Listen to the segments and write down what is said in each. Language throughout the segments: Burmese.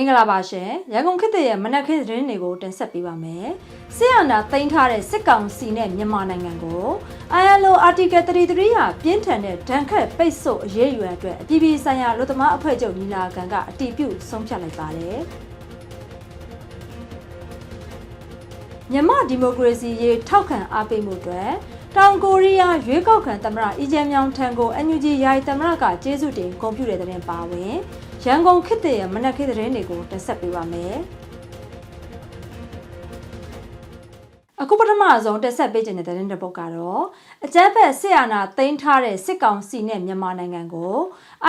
င်္ဂလာပါရှင်ရန်ကုန်ခေတ်သစ်ရဲ့မနက်ခင်းသတင်းတွေကိုတင်ဆက်ပေးပါမယ်စစ်အာဏာသိမ်းထားတဲ့စစ်ကောင်စီနဲ့မြန်မာနိုင်ငံကို ILO Article 33ဟာပြင်းထန်တဲ့ဒဏ်ခတ်ပိတ်ဆို့အရေးယူရန်အတွက်အပြည်ပြည်ဆိုင်ရာလူသမားအဖွဲ့ချုပ်ညီလာခံကအတည်ပြုဆုံးဖြတ်လိုက်ပါတယ်မြန်မာဒီမိုကရေစီရေးထောက်ခံအားပေးမှုအတွက် တောင်ကိုရီးယားရွေးကောက်ခံသမ္မတအီဂျင်မြောင်ထံကို NUG ယာယီသမ္မတကကျေးဇူးတင်ဂုဏ်ပြုတဲ့တဲ့တင်ပါဝင်ရန်ကုန်ခေတ်သစ်ရဲ့မနက်ခင်းသတင်းတွေကိုတင်ဆက်ပေးပါမယ်။အခုပထမဆုံးတက်ဆက်ပေးခြင်းတဲ့သတင်းတစ်ပုဒ်ကတော့အကြမ်းဖက်စစ်အာဏာသိမ်းထားတဲ့စစ်ကောင်စီနဲ့မြန်မာနိုင်ငံကို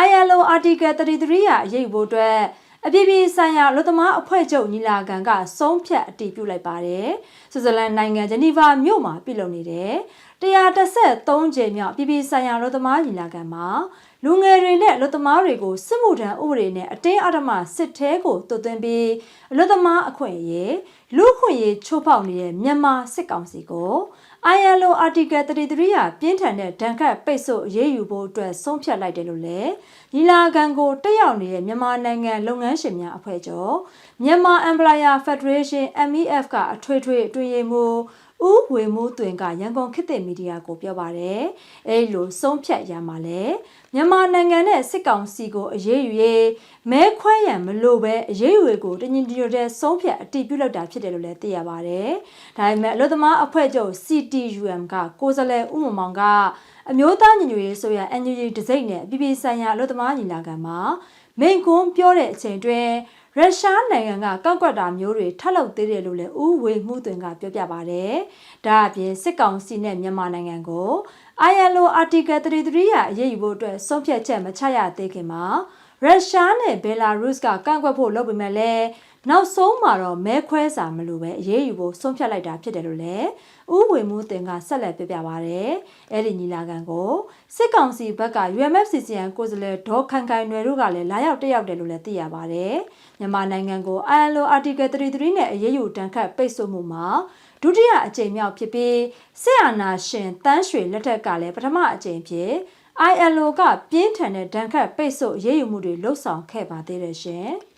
ILO Article 33ရာအရေးဖို့အတွက်အပြည်ပြည်ဆိုင်ရာလူသမားအဖွဲ့ချုပ်ညီလာခံကဆုံးဖြတ်အတည်ပြုလိုက်ပါတယ်။ဆွစ်ဇာလန်နိုင်ငံဂျနီဗာမြို့မှာပြုလုပ်နေတဲ့ 133ကြိမ်မြောက်အပြည်ပြည်ဆိုင်ရာလူသမားညီလာခံမှာလူငယ်တွေနဲ့လူသမားတွေကိုစစ်မှုထမ်းဥပဒေနဲ့အတင်းအဓမ္မစစ်ထဲကိုတုတ်သွင်းပြီးလူသမားအခွင့်အရေးလူခွင့်ရေးချိုးဖောက်နေတဲ့မြန်မာစစ်ကောင်စီကို ILO Article 33ရာပြင်းထန်တဲ့ဒဏ်ခတ်ပိတ်ဆို့အရေးယူဖို့အတွက်ဆုံးဖြတ်လိုက်တယ်လို့လည်းညီလာခံကိုတက်ရောက်နေတဲ့မြန်မာနိုင်ငံလုပ်ငန်းရှင်များအဖွဲ့ချုပ်မြန်မာ Employer Federation MEF ကအထွေထွေအတွင်းရေးမှူး ဦးဝေမိုးသွင်ကရန်ကုန်ခေတ်သစ်မီဒီယာကိုပြောပါတယ်။အဲလိုဆုံးဖြတ်ရမှာလဲမြန်မာနိုင်ငံနဲ့စစ်ကောင်စီကိုအရေးယူရေးမဲခွဲရန်မလိုပဲအရေးယူရေးကိုတညီတညွတ်တဲ့ဆုံးဖြတ်အတည်ပြုလောက်တာဖြစ်တယ်လို့လည်းသိရပါတယ်။ဒါပေမဲ့အလို့သမားအဖွဲ့ချုပ် CTUM ကကိုယ်စားလှယ်ဦးမမောင်ကအမျိုးသားညီညွတ်ရေးဆိုရ NUG ဒစိမ့်နဲ့ပြည်ပြည်ဆိုင်ရာအလို့သမားညီလာခံမှာမိန်ကွန်းပြောတဲ့အချိန်တွင် ရုရှားနိုင်ငံကကောက်ကွက်တာမျိုးတွေထပ်လုပ်သေးတယ်လို့လည်းဦးဝေမှုသွင်ကပြောပြပါတယ်။ဒါအပြင်စစ်ကောင်စီနဲ့မြန်မာနိုင်ငံကို ILO Article 33ရာအရေးယူဖို့အတွက်ဆုံးဖြတ်ချက်မချရသေးခင်မှာရုရှားနဲ့ဘယ်လာရုစ်ကကန့်ကွက်ဖို့လုပ်ပေမဲ့လည်း နောက်ဆုံးမှာတော့မဲခွဲစာမလို့ပဲအရေးယူဖို့ဆုံးဖြတ်လိုက်တာဖြစ်တယ်လို့လည်းဥဝေမှုတင်ကဆက်လက်ပြပြပါဗျ။အဲ့ဒီညီလာခံကိုစစ်ကောင်စီဘက်က UMFCCN ကိုယ်စားလှယ်ဒေါ်ခိုင်ခိုင်နွယ်တို့ကလည်းလာရောက်တက်ရောက်တယ်လို့လည်းသိရပါတယ်။မြန်မာနိုင်ငံကို ILO Article 33နဲ့အရေးယူတန်းခတ်ပိတ်ဆို့မှုမှာဒုတိယအကြိမ်မြောက်ဖြစ်ပြီးစစ်အာဏာရှင်တန်းရွှေလက်ထက်ကလည်းပထမအကြိမ်ဖြစ် ILO ကပြင်းထန်တဲ့ဒဏ်ခတ်ပိတ်ဆို့အရေးယူမှုတွေလှုပ်ဆောင်ခဲ့ပါသေးတယ်ရှင်။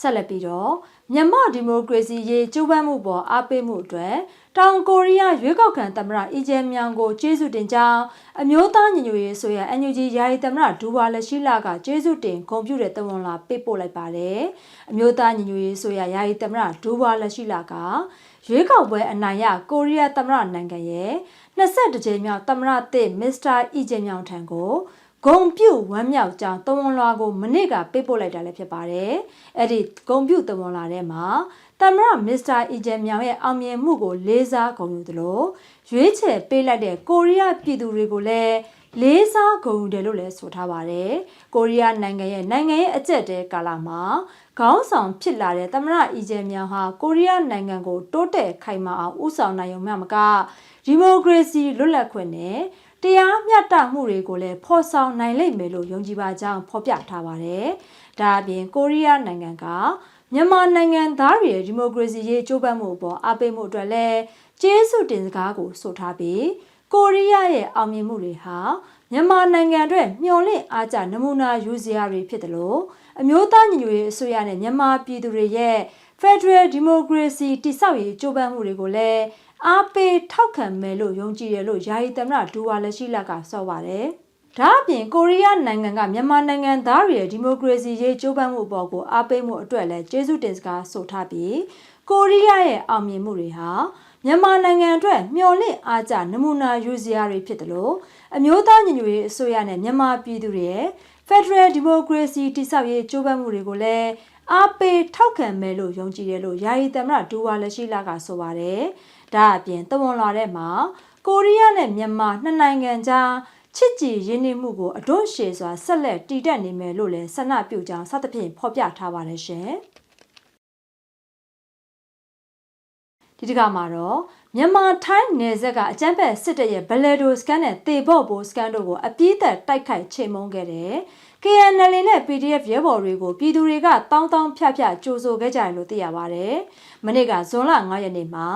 ဆက်လက်ပြီးတော့မြန်မာဒီမိုကရေစီရေးကြိုးပမ်းမှုပေါ်အားပေးမှုအတွက်တောင်ကိုရီးယားရွေးကောက်ခံသမ္မတအီဂျယ်မြောင်ကိုကျေးဇူးတင်ကြောင်းအမျိုးသားညီညွတ်ရေးဆိုရ NUG ယာယီသမ္မတဒူဝါလက်ရှိလာကကျေးဇူးတင်ဂုဏ်ပြုတဲ့တဝန်လာပေးပို့လိုက်ပါတယ်။အမျိုးသားညီညွတ်ရေးဆိုရယာယီသမ္မတဒူဝါလက်ရှိလာကရွေးကောက်ပွဲအနိုင်ရကိုရီးယားသမ္မတနိုင်ငံရဲ့22ကြိမ်မြောက်သမ္မတသစ်မစ္စတာအီဂျယ်မြောင်ထံကို ဂုံပြုတ်ဝမ်းမြောက်ကြောင်းတဝန်လာကိုမနေ့ကပေးပို့လိုက်တာလည်းဖြစ်ပါတယ်။အဲ့ဒီဂုံပြုတ်တဝန်လာထဲမှာသမ္မတမစ္စတာအီဂျယ်မြောင်ရဲ့အောင်မြင်မှုကိုလေးစားဂုဏ်ယူသလိုရွေးချယ်ပေးလိုက်တဲ့ကိုရီးယားပြည်သူတွေကိုလည်းလေးစားဂုဏ်ယူတယ်လို့လည်းဆိုထားပါတယ်။ကိုရီးယားနိုင်ငံရဲ့နိုင်ငံရဲ့အကျက်တဲကာလမှာခေါင်းဆောင်ဖြစ်လာတဲ့သမ္မတအီဂျယ်မြောင်ဟာကိုရီးယားနိုင်ငံကိုတိုးတက်ခိုင်မာအောင်ဦးဆောင်နိုင်ုံမှမကဒီမိုကရေစီလွတ်လပ်ခွင့်နဲ့ တရားမျှတမှုတွေကိုလည်းဖော်ဆောင်နိုင်လိမ့်မယ်လို့ယုံကြည်ပါကြောင်းဖော်ပြထားပါတယ်။ဒါအပြင်ကိုရီးယားနိုင်ငံကမြန်မာနိုင်ငံသားတွေရဲ့ဒီမိုကရေစီရေးကြိုးပမ်းမှုအပေါ်အားပေးမှုအတွက်လည်းကျေးဇူးတင်စကားကိုဆိုထားပြီးကိုရီးယားရဲ့အောင်မြင်မှုတွေဟာမြန်မာနိုင်ငံအတွက်မျှော်လင့်အားကျနမူနာယူစရာတွေဖြစ်တယ်လို့အမျိုးသားညီညွတ်ရေးအစိုးရနဲ့မြန်မာပြည်သူတွေရဲ့ Federal Democracy တိဆောက်ရေးကြိုးပမ်းမှုတွေကိုလည်းအားပေးထောက်ခံမယ်လို့ယုံကြည်တယ်လို့ယာယီသမ္မတဒူဝါလက်ရှိလက်ကဆိုပါတယ်။ဒါအပြင်ကိုရီးယားနိုင်ငံကမြန်မာနိုင်ငံသားတွေရဲ့ဒီမိုကရေစီရေးကြိုးပမ်းမှုအပေါ်ကိုအားပေးမှုအတွက်လည်းကျေးဇူးတင်စကားဆိုထားပြီးကိုရီးယားရဲ့အောင်မြင်မှုတွေဟာမြန်မာနိုင်ငံအတွက်မျှော်လင့်အားကျနမူနာယူစရာတွေဖြစ်တယ်လို့အမျိုးသားညီညွတ်ရေးအစိုးရနဲ့မြန်မာပြည်သူတွေရဲ့ Federal Democracy တိဆောက်ရေးကြိုးပမ်းမှုတွေကိုလည်း အားပေးထောက်ခံမယ်လို့ယုံကြည်တယ်လို့ယာယီသမ္မတဒူဝါလက်ရှိလာကဆိုပါတယ်။ဒါအပြင်တဝန်လာတဲ့မှာကိုရီးယားနဲ့မြန်မာနှစ်နိုင်ငံကြားချစ်ကြည်ရင်းနှီးမှုကိုအဒွန့်ရှည်စွာဆက်လက်တည်တတ်နေမယ်လို့လည်းဆန္ဒပြုကြောင်းစသဖြင့်ဖော်ပြထားပါတယ်ရှင်။ဒီတကမှာတော့မြန်မာထိုင်းနယ်စပ်ကအကြမ်းဖက်စစ်တပ်ရဲ့ဘလဲဒိုစကန်နဲ့တေဘော့ဘိုစကန်တို့ကိုအပြည့်သက်တိုက်ခိုက်ချိန်မုံခဲ့တဲ့ KNL နဲ့ PDF ရဲဘော်တွေကိုပြည်သူတွေကတောင်းတောင်းဖြတ်ဖြတ်ကြိုးဆိုခဲ့ကြတယ်လို့သိရပါတယ်။မနေ့ကဇွန်လ9ရက်နေ့မှာ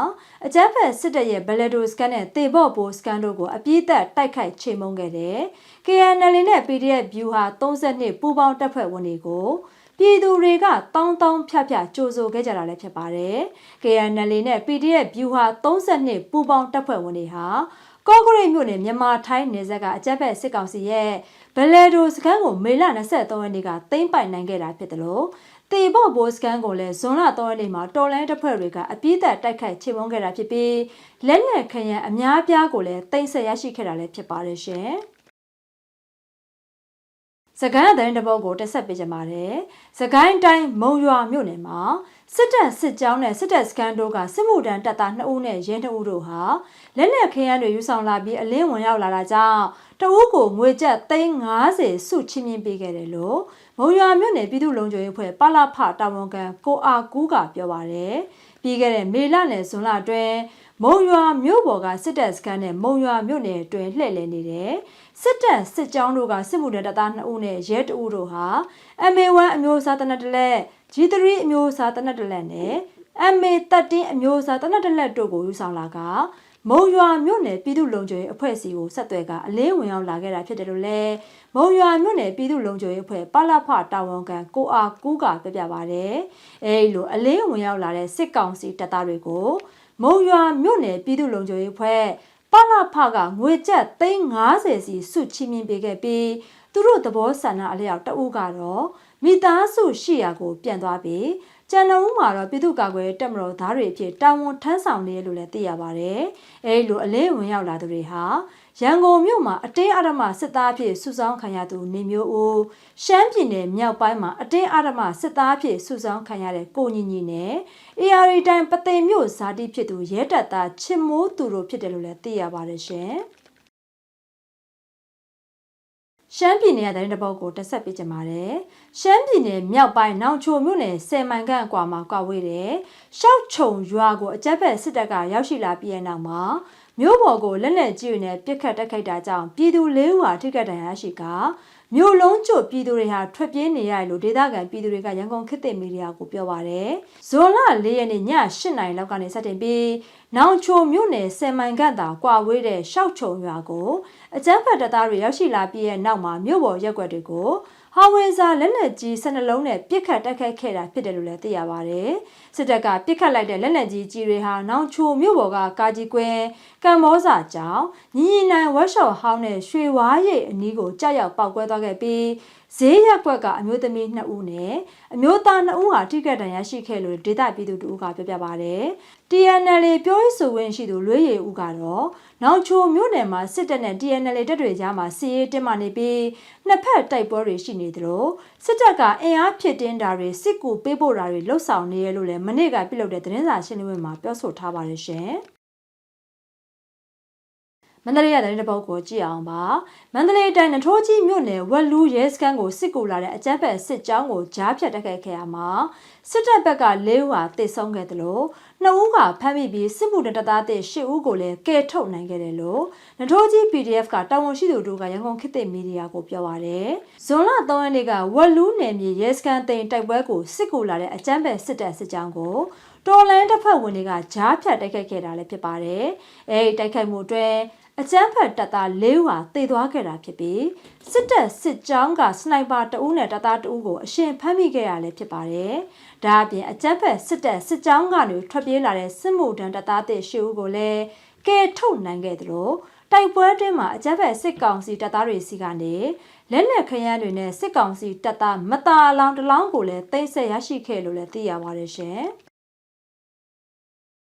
အကြမ်းဖက်စစ်တပ်ရဲ့ဘလက်ဒိုစကန်နဲ့တေဘော့ဘိုစကန်တို့ကိုအပြည့်သက်တိုက်ခိုက်ချိန်မုံခဲ့တယ်။ KNL နဲ့ PDF ဗျူဟာ32ပူးပေါင်းတပ်ဖွဲ့ဝင်တွေကိုပြည်သူတွေကတောင်းတောင်းဖြတ်ဖြတ်ကြိုးဆိုခဲ့ကြတာလည်းဖြစ်ပါတယ်။ KNL နဲ့ PDF ဗျူဟာ32ပူးပေါင်းတပ်ဖွဲ့ဝင်တွေဟာ ကော့ဂရိတ်မြို့နယ်မြန်မာထိုင်းနယ်စပ်ကအကြက်ဖက်စစ်ကောင်စီရဲ့ဘလဲဒိုစခန်းကိုမေလ23ရက်နေ့ကသိမ်းပိုက်နိုင်ခဲ့တာဖြစ်တယ်လို့တေဘော့ဘိုစကန်ကိုလည်းဇွန်လ3ရက်နေ့မှာတော်လိုင်းတပ်ဖွဲ့တွေကအပြည့်သက်တိုက်ခိုက်ချေမှုန်းခဲ့တာဖြစ်ပြီးလက်နက်ခရံအများပြားကိုလည်းတင်ဆက်ရရှိခဲ့တာလည်းဖြစ်ပါတယ်ရှင်။စကိုင်းသတင်းတပုတ်ကိုတက်ဆက်ပေးကြပါမယ်။စကိုင်းတိုင်းမုံရွာမြို့နယ်မှာ စစ်တပ်စစ်ကြောင်းနဲ့စစ်တပ်စကန်တို့ကစစ်မှုထမ်းတပ်သား2ဦးနဲ့ရဲ2ဦးတို့ဟာလက်နက်ခရမ်းတွေယူဆောင်လာပြီးအလင်းဝင်ရောက်လာတာကြောင့်တဦးကိုငွေကျပ်350စုချင်းမြင့်ပေးခဲ့တယ်လို့မုံရွာမြို့နယ်ပြည်သူ့လုံခြုံရေးအဖွဲ့ပလဖတာဝန်ခံကိုအားကူးကပြောပါတယ်။ပြီးခဲ့တဲ့မေလနဲ့ဇွန်လအတွင်းမုံရွာမြို့ပေါ်ကစစ်တပ်စခန်းနဲ့မုံရွာမြို့နယ်အတွင်းလှည့်လည်နေတယ်စစ်တပ်စစ်ကြောင်းတို့ကစစ်မှုထမ်းတပ်သား2ဦးနဲ့ရဲ2ဦးတို့ဟာ MA1 အမျိုးအစားတနက်တလက် G3 အမျိုးအစားတနက်တလက်နဲ့ MA13 အမျိုးအစားတနက်တလက်တို့ကိုယူဆောင်လာကမုံရွာမြို့နယ်ပြည်သူ့လုံခြုံရေးအဖွဲ့စီကိုဆက်သွယ်ကအလင်းဝင်ရောက်လာခဲ့တာဖြစ်တယ်လို့လည်းမုံရွာမြို့နယ်ပြည်သူ့လုံခြုံရေးအဖွဲ့ပလဖတာဝန်ခံကိုအားကူးကပြပြပါဗျ။အဲဒီလိုအလင်းဝင်ရောက်လာတဲ့စစ်ကောင်စီတပ်သားတွေကိုမုံရွာမြို့နယ်ပြည်သူ့လုံခြုံရေးအဖွဲ့ပလဖကငွေကျပ်350စီစုချီးမြှင့်ပေးခဲ့ပြီးသူတို့သဘောဆန္ဒအလျောက်တအုပ်ကတော့ မိသားစုရှိရာကို ပြန်သွားပြီးကျန်တော်ဦးမှာတော့ပြည်သူ့ကာကွယ်တပ်မတော်သားတွေအဖြစ်တာဝန်ထမ်းဆောင်နေရလို့လည်းသိရပါတယ်။အဲဒီလိုအလေးဝင်ရောက်လာသူတွေဟာရန်ကုန်မြို့မှာအတင်းအဓမ္မစစ်သားအဖြစ်စုဆောင်းခံရသူနေမျိုးဦးရှမ်းပြည်နယ်မြောက်ပိုင်းမှာအတင်းအဓမ္မစစ်သားအဖြစ်စုဆောင်းခံရတဲ့ကိုညီညီနဲ့ AR တိုင်းပသိမ်မြို့ဇာတိဖြစ်သူရဲတပ်သားချစ်မိုးသူတို့ဖြစ်တယ်လို့လည်းသိရပါတယ်ရှင်။ ရှမ်းပြည်နယ်ရဲ့သတင်းတစ်ပုဒ်ကိုတက်ဆက်ပေးကြပါမယ်။ရှမ်းပြည်နယ်မြောက်ပိုင်းနောင်ချိုမြို့နယ်10မိုင်ခန့်အကွာမှာကွာဝေးတဲ့ရှောက်ချုံရွာကိုအကြက်ဖက်စစ်တပ်ကရောက်ရှိလာပြီးတဲ့နောက်မှာမြို့ပေါ်ကိုလက်နက်ကြီးတွေနဲ့ပစ်ခတ်တိုက်ခိုက်တာကြောင့်ပြည်သူ၄ဦးဟာထိခိုက်ဒဏ်ရာရှိက မြို့လုံးကျွတ်ပြည်သူတွေဟာထွက်ပြေးနေရတယ်လို့ဒေသခံပြည်သူတွေကရန်ကုန်ခေတ်သစ်မီဒီယာကိုပြောပါရယ်။ဇွန်လ၄ရက်နေ့ည8နာရီလောက်ကနေစတင်ပြီးနောင်ချိုမြို့နယ်ဆယ်မိုင်ခန့်သာကွာဝေးတဲ့ရှောက်ချုံရွာကိုအကြမ်းဖက်တပ်သားတွေရောက်ရှိလာပြီးတဲ့နောက်မှာမြို့ပေါ်ရက်ွက်တွေကို ဟာဝေဇာလက်နက်ကြီး၁၂လုံးနဲ့ပြစ်ခတ်တိုက်ခိုက်ခဲ့တာဖြစ်တယ်လို့လည်းသိရပါဗျ။စစ်တပ်ကပြစ်ခတ်လိုက်တဲ့လက်နက်ကြီးကြီးတွေဟာနောင်ချိုမြို့ပေါ်ကကာကြီးကွင်းကံမောစာကြောင့်ညီညီနိုင်ဝက်ရှော့ဟောင်းနဲ့ရွှေဝါးရိပ်အနီးကိုကြောက်ရောက်ပောက်ကွဲသွားခဲ့ပြီး ဈေးရက်ကွက်ကအမျိုးသမီး2ဦးနဲ့အမျိုးသား2ဦးဟာထိခိုက်ဒဏ်ရာရှိခဲ့လို့ဒေသပြည်သူတို့ကပြောပြပါဗျ။ TNL ပြောရေးဆိုခွင့်ရှိသူလွေးရည်ဦးကတော့နောင်ချိုမြို့နယ်မှာစစ်တပ်နဲ့ TNL တပ်တွေကြားမှာစီးရေးတင်းမာနေပြီးနှစ်ဖက်တိုက်ပွဲတွေရှိနေသလိုစစ်တပ်ကအင်အားဖြစ်တင်းတာတွေစစ်ကူပေးပို့တာတွေလှုပ်ဆောင်နေရလို့လည်းမနေ့ကပြုလုပ်တဲ့သတင်းစာရှင်းလင်းပွဲမှာပြောဆိုထားပါတယ်ရှင်။ မန္တလေးရတဲ့တပုတ်ကိုကြည့်အောင်ပါမန္တလေးတိုင်းနထိုးကြီးမြို့နယ်ဝက်လူရဲစခန်းကိုစစ်ကူလာတဲ့အကြမ်းဖက်စစ်ကြောင်းကိုကြားဖြတ်တိုက်ခိုက်ခဲ့ရမှာစစ်တပ်ဘက်က၄ဦးဟာတိတ်ဆုံးခဲ့တယ်လို့နှစ်ဦးကဖမ်းမိပြီးစစ်မှုတပ်သားတဲ့၈ဦးကိုလည်းကယ်ထုတ်နိုင်ခဲ့တယ်လို့နထိုးကြီး PDF ကတာဝန်ရှိသူတို့ကရန်ကုန်ခေတ်သစ်မီဒီယာကိုပြောပါရယ်ဇွန်လ3ရက်နေ့ကဝက်လူနယ်မြေရဲစခန်းတိန်တိုက်ပွဲကိုစစ်ကူလာတဲ့အကြမ်းဖက်စစ်တပ်စစ်ကြောင်းကိုတော်လန်တပ်ဖွဲ့ဝင်တွေကကြားဖြတ်တိုက်ခိုက်ခဲ့တာလည်းဖြစ်ပါတယ်အဲဒီတိုက်ခိုက်မှုအတွက် အကြမ်းဖက်တပ်သား၄ဦးဟာတေသွားခဲ့တာဖြစ်ပြီးစစ်တပ်စစ်ကြောင်းကစနိုက်ပါတအုပ်နဲ့တပ်သားတအုပ်ကိုအရှင်ဖမ်းမိခဲ့ရလည်းဖြစ်ပါတယ်။ဒါအပြင်အကြမ်းဖက်စစ်တပ်စစ်ကြောင်းကနေထွက်ပြေးလာတဲ့စစ်မှုထမ်းတပ်သားတဲ့ရှစ်ဦးကိုလည်းကဲထုတ်နိုင်ခဲ့သလိုတိုက်ပွဲတွင်းမှာအကြမ်းဖက်စစ်ကောင်စီတပ်သားတွေစီကနေလက်နက်ခရမ်းတွေနဲ့စစ်ကောင်စီတပ်သားမတာအလောင်းတလောင်းကိုလည်းသိမ်းဆက်ရရှိခဲ့လို့လည်းသိရပါတယ်ရှင်။